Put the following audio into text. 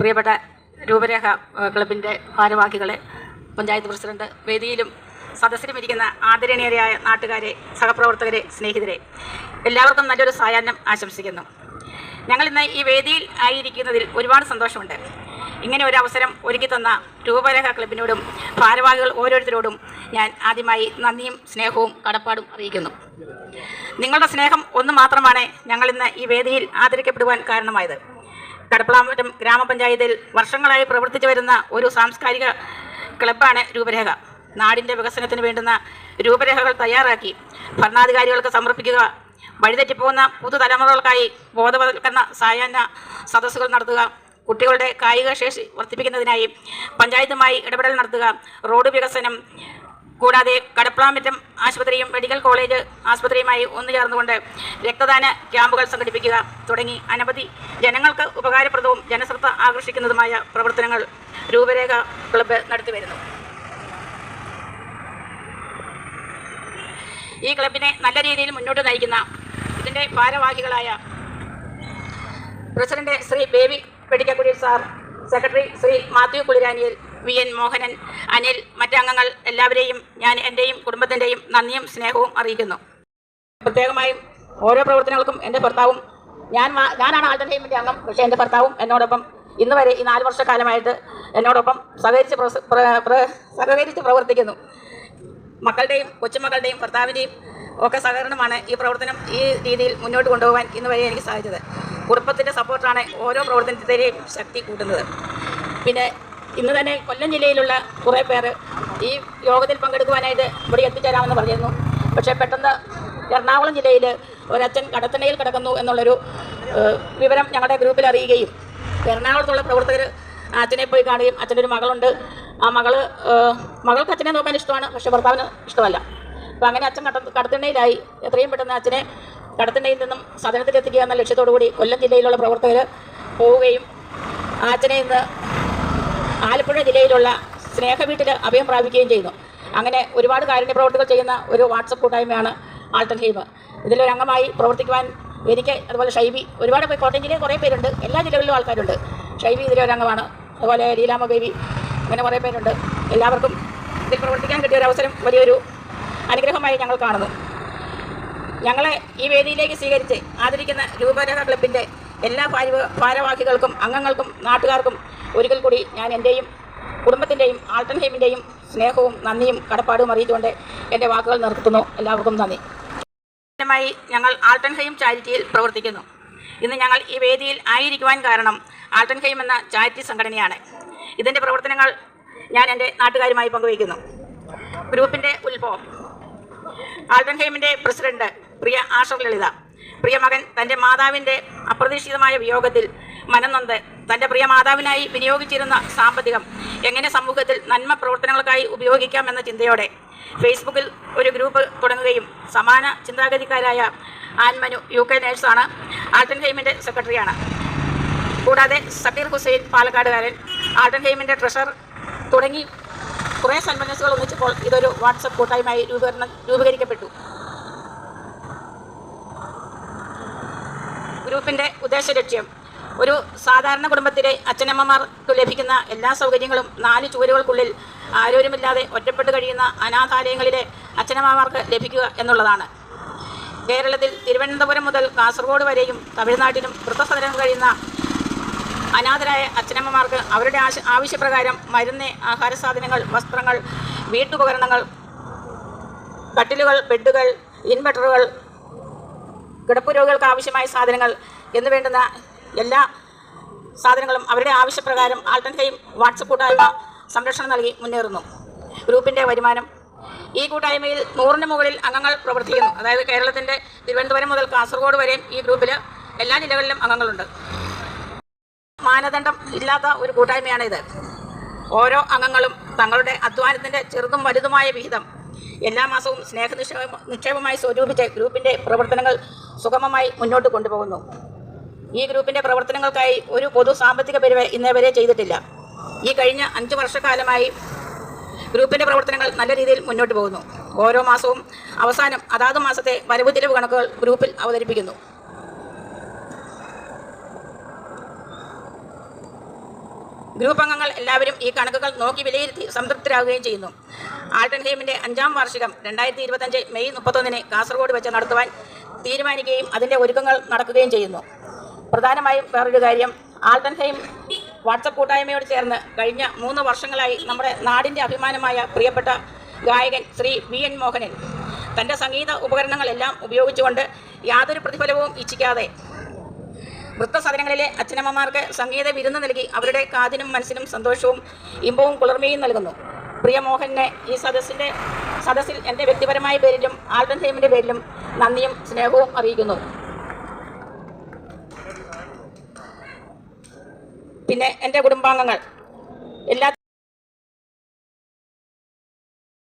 പ്രിയപ്പെട്ട രൂപരേഖ ക്ലബിന്റെ ഭാരവാഹികളെ പഞ്ചായത്ത് പ്രസിഡന്റ് വേദിയിലും സദസ്സിലും ഇരിക്കുന്ന ആദരണീയരായ നാട്ടുകാരെ സഹപ്രവർത്തകരെ സ്നേഹിതരെ എല്ലാവർക്കും നല്ലൊരു സായാഹ്നം ആശംസിക്കുന്നു. ഞങ്ങൾ ഇന്ന് ഈ വേദിയിൽ ആയിരിക്കുന്നതിൽ ഒരുപാട് സന്തോഷമുണ്ട്. ഇങ്ങനെ ഒരു അവസരം ഒരുക്കി തന്ന രൂപരേഖ ക്ലബിനോടും ഭാരവാഹികൾ ഓരോരുത്തരോടും ഞാൻ ആദ്യമായി നന്ദിയും സ്നേഹവും കടപ്പാടും അറിയിക്കുന്നു. നിങ്ങളുടെ സ്നേഹം ഒന്ന് മാത്രമാണ് ഞങ്ങളിന്ന് ഈ വേദിയിൽ ആദരിക്കപ്പെടുവാൻ കാരണമായത്. കടപ്പളാമറ്റം ഗ്രാമപഞ്ചായത്തിൽ വർഷങ്ങളായി പ്രവർത്തിച്ചു വരുന്ന ഒരു സാംസ്കാരിക ക്ലബ്ബാണ് രൂപരേഖ. നാടിന്റെ വികസനത്തിന് വേണ്ടുന്ന രൂപരേഖകൾ തയ്യാറാക്കി ഭരണാധികാരികൾക്ക് സമർപ്പിക്കുക വഴിതെറ്റിപ്പോകുന്ന പുതുതലമുറകൾക്കായി ബോധവൽക്കരണ സായാഹ്ന സദസ്സുകൾ നടത്തുക കുട്ടികളുടെ കായിക ശേഷി വർദ്ധിപ്പിക്കുന്നതിനായി പഞ്ചായത്തുമായി ഇടപെടൽ നടത്തുക റോഡ് വികസനം കൂടാതെ കടപ്പളാമറ്റം ആശുപത്രിയും മെഡിക്കൽ കോളേജ് ആശുപത്രിയുമായി ഒന്നു ചേർന്നുകൊണ്ട് രക്തദാന ക്യാമ്പുകൾ സംഘടിപ്പിക്കുക തുടങ്ങി അനവധി ജനങ്ങൾക്ക് ഉപകാരപ്രദവും ജനശ്രദ്ധ ആകർഷിക്കുന്നതുമായ പ്രവർത്തനങ്ങൾ രൂപരേഖ ക്ലബ്ബ് നടത്തിവരുന്നു ഈ ക്ലബിനെ നല്ല രീതിയിൽ മുന്നോട്ട് നയിക്കുന്ന ഇതിന്റെ ഭാരവാഹികളായ president Shri Baby Vedikkakudi sir secretary Shri Mathew Kuliraniyil V N Mohanan Anil മറ്റംഗങ്ങൾ എല്ലാവരെയും ഞാൻ എന്റെയും കുടുംബത്തിന്റെയും നന്ദിയും സ്നേഹവും അറിയിക്കുന്നു. പ്രത്യേകമായും ഓരോ പ്രവർത്തനങ്ങൾക്കും എന്റെ ഭർത്താവും ഞാൻ ഞാനാണ് ആൾട്ടർഹൈമിന്റെ അംഗം പക്ഷേ എന്റെ ഭർത്താവും എന്നോടൊപ്പം ഇന്ന് വരെ ഈ നാല് വർഷക്കാലമായിട്ട് എന്നോടൊപ്പം സഹകരിച്ച് സഹകരിച്ച് പ്രവർത്തിക്കുന്നു. മക്കളുടെയും കൊച്ചുമക്കളുടെയും ഭർത്താവിന്റെയും ഒക്കെ സഹകരണമാണ് ഈ പ്രവർത്തനം ഈ രീതിയിൽ മുന്നോട്ട് കൊണ്ടുപോകാൻ ഇന്ന് വരെ എനിക്ക് സാധിച്ചത്. കുടുംബത്തിന്റെ സപ്പോർട്ടാണ് ഓരോ പ്രവർത്തനത്തിന്റെയും ശക്തി കൂട്ടുന്നത്. പിന്നെ ഇന്ന് തന്നെ കൊല്ലം ജില്ലയിലുള്ള കുറേ പേര് ഈ യോഗത്തിൽ പങ്കെടുക്കുവാനായിട്ട് ഇവിടെ എത്തിച്ചേരാമെന്ന് പറഞ്ഞിരുന്നു. പക്ഷേ പെട്ടെന്ന് എറണാകുളം ജില്ലയിൽ ഒരച്ഛൻ കടത്തണയിൽ കിടക്കുന്നു എന്നുള്ളൊരു വിവരം ഞങ്ങളുടെ ഗ്രൂപ്പിൽ അറിയുകയും എറണാകുളത്തുള്ള പ്രവർത്തകർ അച്ഛനെ പോയി കാണുകയും അച്ഛന്റെ ഒരു മകളുണ്ട്. ആ മകൾ മകൾക്ക് അച്ഛനെ നോക്കാൻ ഇഷ്ടമാണ് പക്ഷേ ഭർത്താവിന് ഇഷ്ടമല്ല. അപ്പോൾ അങ്ങനെ അച്ഛൻ കട കടത്തിണ്ണയിലായി എത്രയും പെട്ടെന്ന് അച്ഛനെ കടത്തിണ്ണയിൽ നിന്നും സദനത്തിൽ എത്തിക്കുക എന്ന ലക്ഷ്യത്തോടു കൂടി കൊല്ലം ജില്ലയിലുള്ള പ്രവർത്തകർ പോവുകയും ആ അച്ഛനെ ഇന്ന് ആലപ്പുഴ ജില്ലയിലുള്ള സ്നേഹ വീട്ടിൽ അഭയം പ്രാപിക്കുകയും ചെയ്യുന്നു. അങ്ങനെ ഒരുപാട് കാരുണ്യ പ്രവർത്തികൾ ചെയ്യുന്ന ഒരു വാട്സപ്പ് കൂട്ടായ്മയാണ് ആൾട്ടൻ ഹീബ് ഇതിലൊരു അംഗമായി പ്രവർത്തിക്കുവാൻ എനിക്ക് അതുപോലെ ഷൈബി ഒരുപാട് കോട്ടയം ജില്ലയിൽ കുറേ പേരുണ്ട്. എല്ലാ ജില്ലകളിലും ആൾക്കാരുണ്ട്. ഷൈബി ഇതിലൊരു അംഗമാണ്. അതുപോലെ ലീലാമ ബേബി അങ്ങനെ കുറേ പേരുണ്ട്. എല്ലാവർക്കും ഇതിൽ പ്രവർത്തിക്കാൻ കിട്ടിയ ഒരു അവസരം വലിയൊരു അനുഗ്രഹമായി ഞങ്ങൾ കാണുന്നു. ഞങ്ങളെ ഈ വേദിയിലേക്ക് സ്വീകരിച്ച് ആദരിക്കുന്ന രൂപരേഖ ക്ലബിന്റെ എല്ലാ ഭാര ഭാരവാഹികൾക്കും അംഗങ്ങൾക്കും നാട്ടുകാർക്കും ഒരിക്കൽ കൂടി ഞാൻ എന്റെയും കുടുംബത്തിന്റെയും ആൾട്ടൻഹേമിന്റെയും സ്നേഹവും നന്ദിയും കടപ്പാടും അറിയിച്ചുകൊണ്ട് എന്റെ വാക്കുകൾ നിർത്തുന്നു എല്ലാവർക്കും നന്ദി. മായി ഞങ്ങൾ ആൾട്ടൻഹൈം ചാരിറ്റിയിൽ പ്രവർത്തിക്കുന്നു. ഇന്ന് ഞങ്ങൾ ഈ വേദിയിൽ ആയിരിക്കുവാൻ കാരണം ആൾട്ടൻഹൈം എന്ന ചാരിറ്റി സംഘടനയാണ്. ഇതിന്റെ പ്രവർത്തനങ്ങൾ ഞാൻ എന്റെ നാട്ടുകാരുമായി പങ്കുവയ്ക്കുന്നു. ഗ്രൂപ്പിന്റെ ഉത്ഭവം. ആൾട്ടൻഹൈമിന്റെ പ്രസിഡന്റ് പ്രിയ ആഷർ ലളിത. പ്രിയ മകൻ തന്റെ മാതാവിന്റെ അപ്രതീക്ഷിതമായ വിയോഗത്തിൽ മനംനൊന്ത് തന്റെ പ്രിയ മാതാവിനായി വിനിയോഗിച്ചിരുന്ന സാമ്പത്തികം എങ്ങനെ സമൂഹത്തിൽ നന്മ പ്രവർത്തനങ്ങൾക്കായി ഉപയോഗിക്കാം എന്ന ചിന്തയോടെ ഫേസ്ബുക്കിൽ ഒരു ഗ്രൂപ്പ് തുടങ്ങുകയും സമാന ചിന്താഗതിക്കാരായ ആൻമനു യു കെ നേഴ്സാണ് ആൾട്ടൻഹൈമിന്റെ സെക്രട്ടറിയാണ്. കൂടാതെ സക്കീർ ഹുസൈൻ പാലക്കാടുകാരൻ ആൾട്ടൻഹൈമിന്റെ ട്രഷർ തുടങ്ങി കുറേ സന്മനസ്സുകൾ ഒന്നിച്ചപ്പോൾ ഇതൊരു വാട്സപ്പ് കൂട്ടായ്മയായി രൂപീകരണം രൂപീകരിക്കപ്പെട്ടു. ഗ്രൂപ്പിന്റെ ഉദ്ദേശ ലക്ഷ്യം ഒരു സാധാരണ കുടുംബത്തിലെ അച്ഛനമ്മമാർക്ക് ലഭിക്കുന്ന എല്ലാ സൗകര്യങ്ങളും നാല് ചുവരുകൾക്കുള്ളിൽ ആരോരുമില്ലാതെ ഒറ്റപ്പെട്ട് കഴിയുന്ന അനാഥാലയങ്ങളിലെ അച്ഛനമ്മമാർക്ക് ലഭിക്കുക എന്നുള്ളതാണ്. കേരളത്തിൽ തിരുവനന്തപുരം മുതൽ കാസർഗോഡ് വരെയും തമിഴ്നാട്ടിലും വൃത്തസദനം കഴിയുന്ന അനാഥരായ അച്ഛനമ്മമാർക്ക് അവരുടെ ആശ ആവശ്യപ്രകാരം മരുന്ന് ആഹാര സാധനങ്ങൾ വസ്ത്രങ്ങൾ വീട്ടുപകരണങ്ങൾ കട്ടിലുകൾ ബെഡുകൾ ഇൻവെർട്ടറുകൾ കിടപ്പ് രോഗികൾക്ക് ആവശ്യമായ സാധനങ്ങൾ എന്ന് വേണ്ടുന്ന എല്ലാ സാധനങ്ങളും അവരുടെ ആവശ്യപ്രകാരം ആൾട്ടൻഹൈം വാട്സപ്പ് കൂട്ടായ്മ സംരക്ഷണം നൽകി മുന്നേറുന്നു. ഗ്രൂപ്പിന്റെ വരുമാനം. ഈ കൂട്ടായ്മയിൽ നൂറിന് മുകളിൽ അംഗങ്ങൾ പ്രവർത്തിക്കുന്നു. അതായത് കേരളത്തിന്റെ തിരുവനന്തപുരം മുതൽ കാസർഗോഡ് വരെയും ഈ ഗ്രൂപ്പിൽ എല്ലാ ജില്ലകളിലും അംഗങ്ങളുണ്ട്. മാനദണ്ഡം ഇല്ലാത്ത ഒരു കൂട്ടായ്മയാണ് ഇത് ഓരോ അംഗങ്ങളും തങ്ങളുടെ അധ്വാനത്തിന്റെ ചെറുതും വലുതുമായ വിഹിതം എല്ലാ മാസവും സ്നേഹ നിക്ഷേപ നിക്ഷേപമായി സ്വരൂപിച്ച് ഗ്രൂപ്പിന്റെ പ്രവർത്തനങ്ങൾ സുഗമമായി മുന്നോട്ട് കൊണ്ടുപോകുന്നു. ഈ ഗ്രൂപ്പിന്റെ പ്രവർത്തനങ്ങൾക്കായി ഒരു പൊതു സാമ്പത്തിക പിരിവ് ഇന്നേ വരെ ചെയ്തിട്ടില്ല. ഈ കഴിഞ്ഞ അഞ്ച് വർഷക്കാലമായി ഗ്രൂപ്പിന്റെ പ്രവർത്തനങ്ങൾ നല്ല രീതിയിൽ മുന്നോട്ട് പോകുന്നു. ഓരോ മാസവും അവസാനം അതാത് മാസത്തെ വരവ് തിരിവ് കണക്കുകൾ ഗ്രൂപ്പിൽ അവതരിപ്പിക്കുന്നു. ഗ്രൂപ്പ് അംഗങ്ങൾ എല്ലാവരും ഈ കണക്കുകൾ നോക്കി വിലയിരുത്തി സംതൃപ്തരാകുകയും ചെയ്യുന്നു. ആൾട്ടൻഹീമിന്റെ അഞ്ചാം വാർഷികം രണ്ടായിരത്തി ഇരുപത്തഞ്ച് മെയ് മുപ്പത്തൊന്നിന് കാസർഗോഡ് വെച്ച് നടത്തുവാൻ തീരുമാനിക്കുകയും അതിന്റെ ഒരുക്കങ്ങൾ നടക്കുകയും ചെയ്യുന്നു. പ്രധാനമായും വേറൊരു കാര്യം ആൾട്ടൻഹൈം വാട്സപ്പ് കൂട്ടായ്മയോട് ചേർന്ന് കഴിഞ്ഞ മൂന്ന് വർഷങ്ങളായി നമ്മുടെ നാടിന്റെ അഭിമാനമായ പ്രിയപ്പെട്ട ഗായകൻ ശ്രീ വി എൻ മോഹനൻ തന്റെ സംഗീത ഉപകരണങ്ങളെല്ലാം ഉപയോഗിച്ചുകൊണ്ട് യാതൊരു പ്രതിഫലവും ഇച്ഛിക്കാതെ വൃത്തസദനങ്ങളിലെ അച്ഛനമ്മമാർക്ക് സംഗീത വിരുന്ന് നൽകി അവരുടെ കാതിനും മനസ്സിനും സന്തോഷവും ഇമ്പവും കുളിർമയും നൽകുന്നു. പ്രിയ മോഹനെ ഈ സദസ്സിന്റെ സദസ്സിൽ എന്റെ വ്യക്തിപരമായ പേരിലും ആൽബൻ ഹെയിമിന്റെ പേരിലും നന്ദിയും സ്നേഹവും അറിയിക്കുന്നു. പിന്നെ എന്റെ കുടുംബാംഗങ്ങൾ. എല്ലാ